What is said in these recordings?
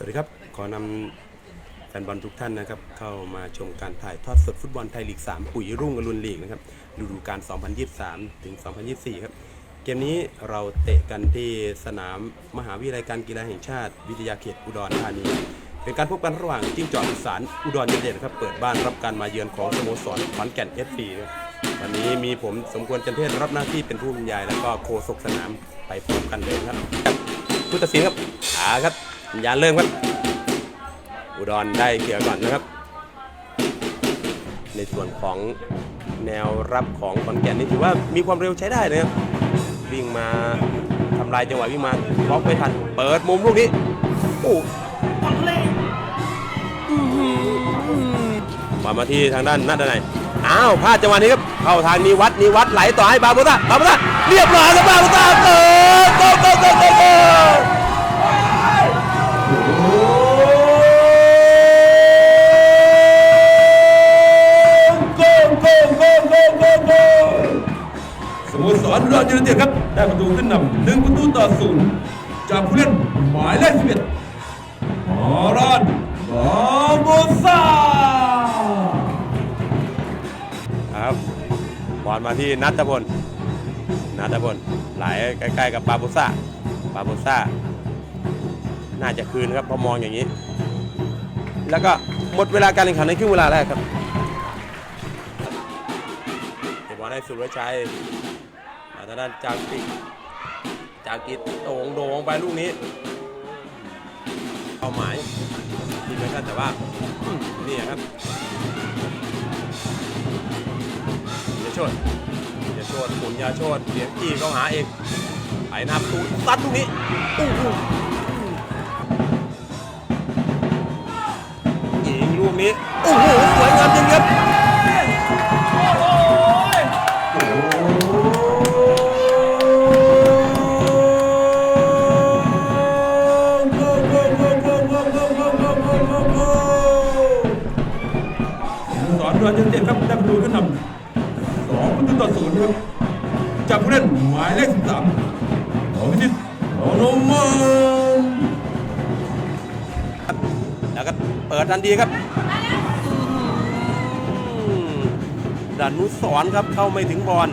สวัสดีครับ ขอนำแฟนบอลทุกท่านนะครับเข้ามาชมการถ่ายทอดสดฟุตบอลไทยลีก 3 ปุ๋ยรุ่งอรุณลีกนะครับฤดูกาล 2023 ถึง 2024 ครับ เกมนี้เราเตะกันที่สนามมหาวิทยาลัยการกีฬาแห่งชาติ วิทยาเขตอุดรธานี เป็นการพบกันระหว่างจิ้งจอกอีสานอุดรยูไนเต็ดครับเปิดบ้านรับการมาเยือนของสโมสรขอนแก่น FC ครับวันนี้มีผมสมควรจันเทศรับหน้าที่เป็นผู้บรรยาย แล้วก็โฆษกสนามไปพบกันเลยครับผู้ตัดสินครับอาครับ สัญญาเริ่มครับ อุดรได้เกี่ยวก่อนนะครับ ในส่วนของแนวรับของขอนแก่นนี่ถือว่ามีความเร็วใช้ได้นะครับ วิ่งมาทำลายจังหวะวิ่งมาบล็อกไม่ทัน เปิดมุมลูกนี้โอ้อื้อหือมามาที่ทางด้านนัดไหนอ้าวพลาดจังหวะนี้ครับ เข้าทางนิวัดนิวัดไหลต่อให้บาโบต้าบาโบต้าเรียบร้อยครับบาโบต้าเกิดโกโกโก อุดรยูไนเต็ดครับได้ประตูขึ้นนำหนึ่งประตูต่อศูนย์จากผู้เล่นหมายเลขสิบเอ็ดมอรอนบาโบซาครับบอลมาที่นัทพลนัทพลไหลใกล้ๆกับบาโบซ่าบาโบซ่าน่าจะคืนครับพอมองอย่างนี้ แล้วก็หมดเวลาการแข่งขันในครึ่งเวลาแรกครับเก็บบอลให้สุรชัย ทางด้านจากกิจจากกิจโด่งโด่งไปลูกนี้เป้าหมายที่ไม่ทันแต่ว่านี่ครับยาโชดยาโชดหมุนยาโชดเสียงจี้เข้าหาเองไปน้าประตูซัดลูกนี้อู้หูยิงลูกนี้โอ้โหสวยงามจริงครับ สอนดรยูไนเต็ดครับได้ประตูขึ้นนำสองประตูต่อศูนย์ครับจากผู้เล่นหมายเลขสิบสามของพิชิตโนโนมันแล้วก็เปิดทันทีครับดานุสรณ์ครับเข้าไม่ถึงบอล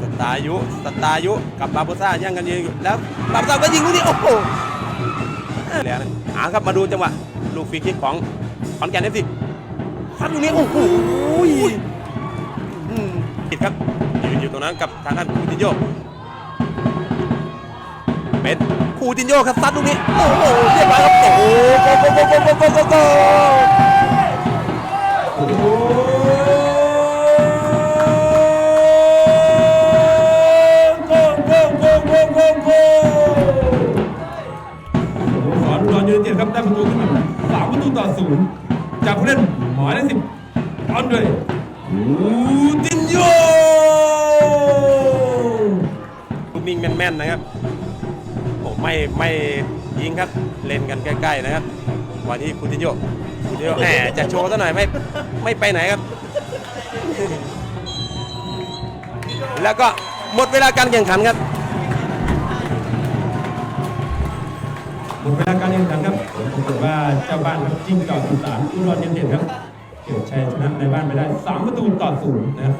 สตายุสตายุกับบาโบซ่าแย่งกันยิงอยู่แล้วบาโบซ่าก็ยิงลูกนี้โอ้โหแล้วนะหาครับมาดูจังหวะลูกฟรีคิกของขอนแก่นเอฟซี ซัดตรงนี้โอ้โหติดครับยืนอยู่ตรงนั้นกับทางด้านคูตินโยเป็นคูตินโยครับซัดตรงนี้โอ้โหเรียบร้อยครับโอ้โหโกโกโกโกโกโกโกสโกจอนลโกนเต็โกรับไโกประตูขึ้นมโกามปรโกลต่อโกนย์จโกผู้เล่น หมายเลขสิบอันเดรอูตินโยลูกนิ่งแม่นๆนะครับโอ้ไม่ไม่ยิงครับ เล่นกันใกล้ๆนะครับ วันที่คูตินโยคูตินโยแหมจะโชว์ซะหน่อยไม่ไม่ไปไหนครับ แล้วก็หมดเวลาการแข่งขันครับ หมดเวลาการแข่งขันครับผมปรากฏว่าเจ้าบ้านครับจิ้งจอกสุสานอุดรยูไนเต็ดครับเก็บชัยชนะในบ้านไปได้สามประตูต่อศูนย์นะครับ